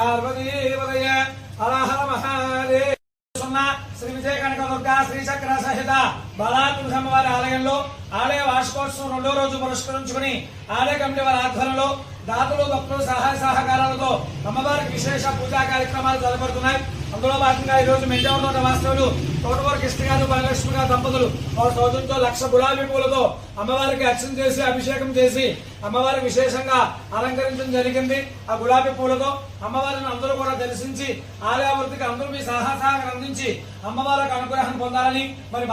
పార్వతీవదయ హరహర శ్రీ విజయ కనకదుర్గ శ్రీచక్ర సహిత బాలాత్మృతమ్మ వారి ఆలయంలో ఆలయ వార్షికోత్సవం రెండో రోజు పురస్కరించుకుని ఆలయ కమిటీ వారి ఆధ్వర్యంలో దాతలు భక్తులు సహాయ సహకారాలతో అమ్మవారికి విశేష పూజా కార్యక్రమాలు జరపడుతున్నాయి అందులో భాగంగా ఈ రోజు మెంజావ వాస్తవులు తోటవారి కృష్ణ గారు మహాలక్ష్మి గారు దంపతులు వారి సోదరులతో లక్ష గులాబీ పూలతో అమ్మవారికి అర్చన చేసి అభిషేకం చేసి అమ్మవారికి విశేషంగా అలంకరించడం జరిగింది. ఆ గులాబీ పూలతో అమ్మవారిని అందరూ కూడా దర్శించి ఆలయావృతికి అందరూ మీ సహాయ అందించి అమ్మవారికి అనుగ్రహం పొందాలని మరి